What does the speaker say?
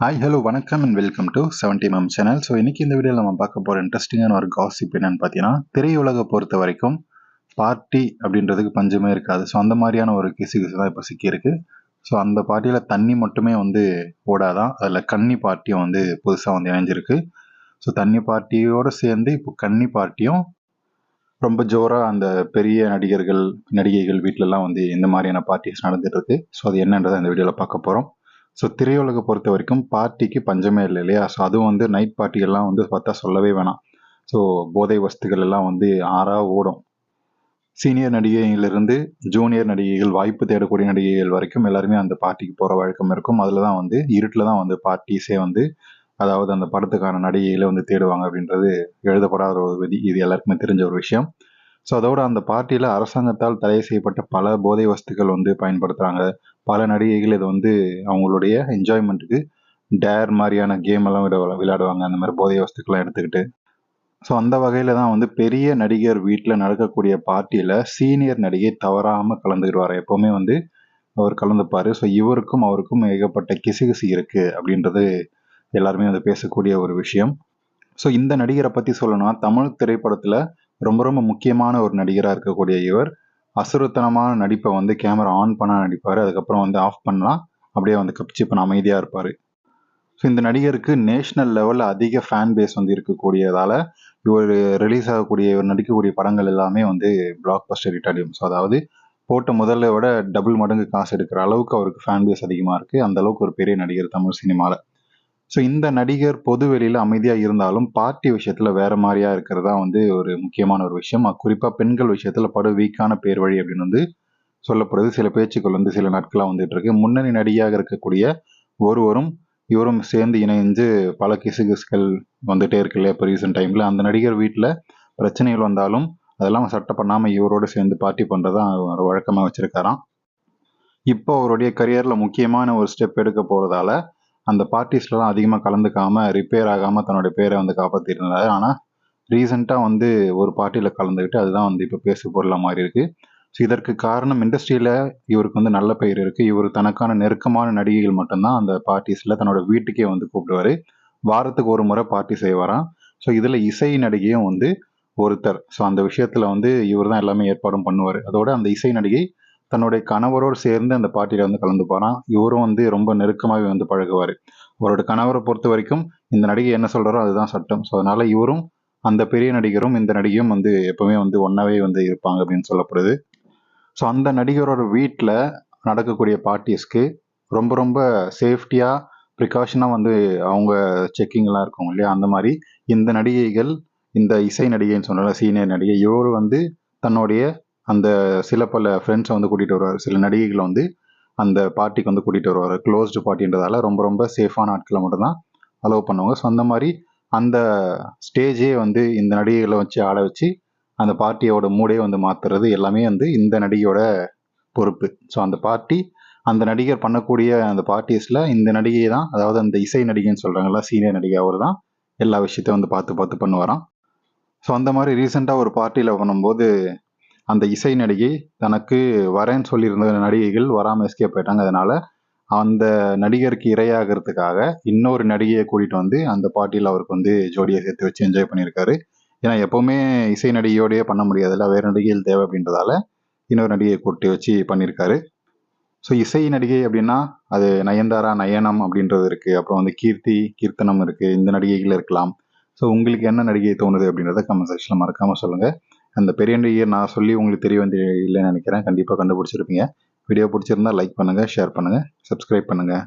Hi hello வணக்கம் and welcome to seventy ma'am channel so இன்னைக்கு இந்த வீடியோவில் நம்ம பார்க்க போகிற இன்ட்ரெஸ்டிங்கான ஒரு காசிப் என்னன்னு பார்த்தீங்கன்னா திரையுலகை பொறுத்த வரைக்கும் பார்ட்டி அப்படின்றதுக்கு பஞ்சமே இருக்காது. ஸோ அந்த மாதிரியான ஒரு கிசு கிசு தான் இப்போ சிக்கியிருக்கு. ஸோ அந்த பார்ட்டியில் தண்ணி மட்டுமே வந்து ஓடாதான். அதில் கன்னி பார்ட்டியும் வந்து புதுசாக வந்து இணைஞ்சிருக்கு. ஸோ தண்ணி பார்ட்டியோடு சேர்ந்து இப்போ கன்னி பார்ட்டியும் ரொம்ப ஜோராக அந்த பெரிய நடிகர்கள் நடிகைகள் வீட்டிலலாம் வந்து இந்த மாதிரியான பார்ட்டிஸ் நடந்துட்டு இருக்கு. ஸோ அது என்னன்றதை இந்த வீடியோவில் பார்க்க போகிறோம் ஸோ திரையுலகை பொறுத்த வரைக்கும் பார்ட்டிக்கு பஞ்சமே இல்லை இல்லையா? ஸோ அதுவும் வந்து நைட் பார்ட்டிகள்லாம் வந்து பார்த்தா சொல்லவே வேணாம். ஸோ போதை வஸ்துகள் எல்லாம் வந்து ஆறாக ஓடும். சீனியர் நடிகைகளிலிருந்து ஜூனியர் நடிகைகள் வாய்ப்பு தேடக்கூடிய நடிகைகள் வரைக்கும் எல்லாருமே அந்த பார்ட்டிக்கு போகிற வழக்கம் இருக்கும். அதில் தான் வந்து இருட்டில் தான் வந்து பார்ட்டிஸே வந்து அதாவது அந்த படத்துக்கான நடிகைகளை வந்து தேடுவாங்க அப்படின்றது எழுதப்படாத ஒரு விதி. இது எல்லாருக்குமே தெரிஞ்ச ஒரு விஷயம். ஸோ அதோட அந்த பார்ட்டியில் அரசாங்கத்தால் தடை செய்யப்பட்ட பல போதை வஸ்துக்கள் வந்து பயன்படுத்துகிறாங்க பல நடிகைகள் இதை வந்து அவங்களுடைய என்ஜாய்மெண்ட்டுக்கு டேர் மாதிரியான கேம் எல்லாம் விட விளையாடுவாங்க. அந்த மாதிரி போதை வஸ்துக்கெல்லாம் எடுத்துக்கிட்டு. ஸோ அந்த வகையில் தான் வந்து பெரிய நடிகர் வீட்டில் நடக்கக்கூடிய பார்ட்டியில் சீனியர் நடிகை தவறாமல் கலந்துக்கிடுவார். எப்போவுமே வந்து அவர் கலந்துப்பார். ஸோ இவருக்கும் அவருக்கும் ஏகப்பட்ட கிசுகிசு இருக்குது அப்படின்றது எல்லாருமே வந்து பேசக்கூடிய ஒரு விஷயம். ஸோ இந்த நடிகரை பற்றி சொல்லணும்னா தமிழ் திரைப்படத்தில் ரொம்ப ரொம்ப முக்கியமான ஒரு நடிகராக இருக்கக்கூடிய இவர் அசுரத்தனமான நடிப்பை வந்து கேமரா ஆன் பண்ணால் நடிப்பார் அதுக்கப்புறம் வந்து ஆஃப் பண்ணலாம் அப்படியே வந்து கப்சி பண்ண அமைதியாக இருப்பார். ஸோ இந்த நடிகருக்கு நேஷ்னல் லெவலில் அதிக ஃபேன் பேஸ் வந்து இருக்கக்கூடியதால் இவர் ரிலீஸ் ஆகக்கூடிய இவர் நடிக்கக்கூடிய படங்கள் எல்லாமே வந்து பிளாக் பஸ்டர் இட்டாலியம் ஸோ அதாவது போட்ட முதல்ல விட டபுள் மடங்கு காசு எடுக்கிற அளவுக்கு அவருக்கு ஃபேன் பேஸ் அதிகமாக இருக்குது அந்த அளவுக்கு ஒரு பெரிய நடிகர் தமிழ் சினிமாவில் ஸோ இந்த நடிகர் பொது வெளியில் அமைதியாக இருந்தாலும் பார்ட்டி விஷயத்தில் வேற மாதிரியா இருக்கிறதா வந்து ஒரு முக்கியமான ஒரு விஷயம். குறிப்பாக பெண்கள் விஷயத்தில் படு வீக்கான பேர் வழி அப்படின்னு வந்து சொல்லப்படுது. சில பேச்சுக்கள் வந்து சில நாட்களாக வந்துட்டு இருக்கு. முன்னணி நடிகையாக இருக்கக்கூடிய ஒருவரும் இவரும் சேர்ந்து இணைஞ்சு பல கிசுகிசுகள் வந்துட்டே இருக்கு இல்லையா இப்போ ரீசெண்ட் டைமில் அந்த நடிகர் வீட்டில் பிரச்சனைகள் வந்தாலும் அதெல்லாம் சட்டை பண்ணாமல் இவரோடு சேர்ந்து பார்ட்டி பண்ணுறதா ஒரு வழக்கமாக வச்சுருக்காராம். இப்போ அவருடைய கரியரில் முக்கியமான ஒரு ஸ்டெப் எடுக்க போகிறதால அந்த பார்ட்டிஸ்லாம் அதிகமாக கலந்துக்காமல் ரிப்பேர் ஆகாமல் தன்னோட பேரை வந்து காப்பாற்றிருந்தாரு ஆனால் ரீசெண்டாக வந்து ஒரு பார்ட்டியில் கலந்துக்கிட்டு அதுதான் வந்து இப்போ பேசு பொருளாக மாறி இருக்குது ஸோ இதற்கு காரணம் இண்டஸ்ட்ரியில் இவருக்கு வந்து நல்ல பெயர் இருக்குது இவர் தனக்கான நெருக்கமான நடிகைகள் மட்டும்தான் அந்த பார்ட்டிஸில் தன்னோட வீட்டுக்கே வந்து கூப்பிடுவார். வாரத்துக்கு ஒரு முறை பார்ட்டி செய்வாராம். ஸோ இதில் இசை நடிகையும் வந்து ஒருத்தர். ஸோ அந்த விஷயத்தில் வந்து இவர் தான் எல்லாமே ஏற்பாடும் பண்ணுவார். அதோட அந்த இசை நடிகை தன்னுடைய கணவரோடு சேர்ந்து அந்த பார்ட்டியில் வந்து கலந்துப்பாராம். இவரும் வந்து ரொம்ப நெருக்கமாகவே வந்து பழகுவார். அவரோட கணவரை பொறுத்த வரைக்கும் இந்த நடிகை என்ன சொல்கிறாரோ அதுதான் சட்டம். ஸோ அதனால் இவரும் அந்த பெரிய நடிகரும் இந்த நடிகையும் வந்து எப்பவுமே வந்து ஒன்றாவே வந்து இருப்பாங்க அப்படின்னு சொல்லப்படுது. ஸோ அந்த நடிகரோட வீட்டில் நடக்கக்கூடிய பார்ட்டிஸ்க்கு ரொம்ப ரொம்ப சேஃப்டியாக ப்ரிகாஷனாக வந்து அவங்க செக்கிங்லாம் இருக்கும் இல்லையா? அந்த மாதிரி இந்த நடிகைகள் இந்த இசை நடிகைன்னு சொன்னால சீனியர் நடிகை இவர் வந்து தன்னுடைய அந்த சில பல ஃப்ரெண்ட்ஸை வந்து கூட்டிகிட்டு வருவார். சில நடிகைகளை வந்து அந்த பார்ட்டிக்கு வந்து கூட்டிகிட்டு வருவார். க்ளோஸ்டு பார்ட்டின்றதால ரொம்ப ரொம்ப சேஃபான ஆட்களை மட்டும்தான் அலோவ் பண்ணுவாங்க. ஸோ அந்த மாதிரி அந்த ஸ்டேஜே வந்து இந்த நடிகைகளை வச்சு ஆட வச்சு அந்த பார்ட்டியோட மூடே வந்து மாற்றுறது எல்லாமே வந்து இந்த நடிகையோட பொறுப்பு. ஸோ அந்த பார்ட்டி அந்த நடிகர் பண்ணக்கூடிய அந்த பார்ட்டிஸில் இந்த நடிகை தான் அதாவது அந்த இசை நடிகைன்னு சொல்கிறாங்கல்ல சீனியர் நடிகை அவர் தான் எல்லா விஷயத்தையும் வந்து பார்த்து பார்த்து பண்ணுவாராம். ஸோ அந்த மாதிரி ரீசெண்டாக ஒரு பார்ட்டியில் பண்ணும்போது அந்த இசை நடிகை தனக்கு வரேன்னு சொல்லியிருந்த நடிகைகள் வராமல் எஸ்கேப் போயிட்டாங்க அதனால அந்த நடிகருக்கு இரையாகிறதுக்காக இன்னொரு நடிகையை கூட்டிகிட்டு வந்து அந்த பாட்டியில் அவருக்கு வந்து ஜோடியை சேர்த்து வச்சு என்ஜாய் பண்ணியிருக்காரு. ஏன்னா எப்போவுமே இசை நடிகையோடயே பண்ண முடியாதுல்ல வேறு நடிகைகள் தேவை அப்படின்றதால இன்னொரு நடிகையை கூட்டி வச்சு பண்ணியிருக்காரு. ஸோ இசை நடிகை அப்படின்னா அது நயன்தாரா நயனம் அப்படின்றது இருக்குது அப்புறம் வந்து கீர்த்தி கீர்த்தனம் இருக்குது இந்த நடிகைகள் இருக்கலாம். ஸோ உங்களுக்கு என்ன நடிகை தோணுது அப்படின்றத கமெண்ட் செக்ஷனில் மறக்காமல் சொல்லுங்கள் அந்த பெரிய நான் சொல்லி உங்களுக்கு தெரிய வந்து இல்லைன்னு நினைக்கிறேன். கண்டிப்பாக கண்டுபிடிச்சிருப்பீங்க. வீடியோ பிடிச்சிருந்தா லைக் பண்ணுங்கள் ஷேர் பண்ணுங்கள் சப்ஸ்கிரைப் பண்ணுங்கள்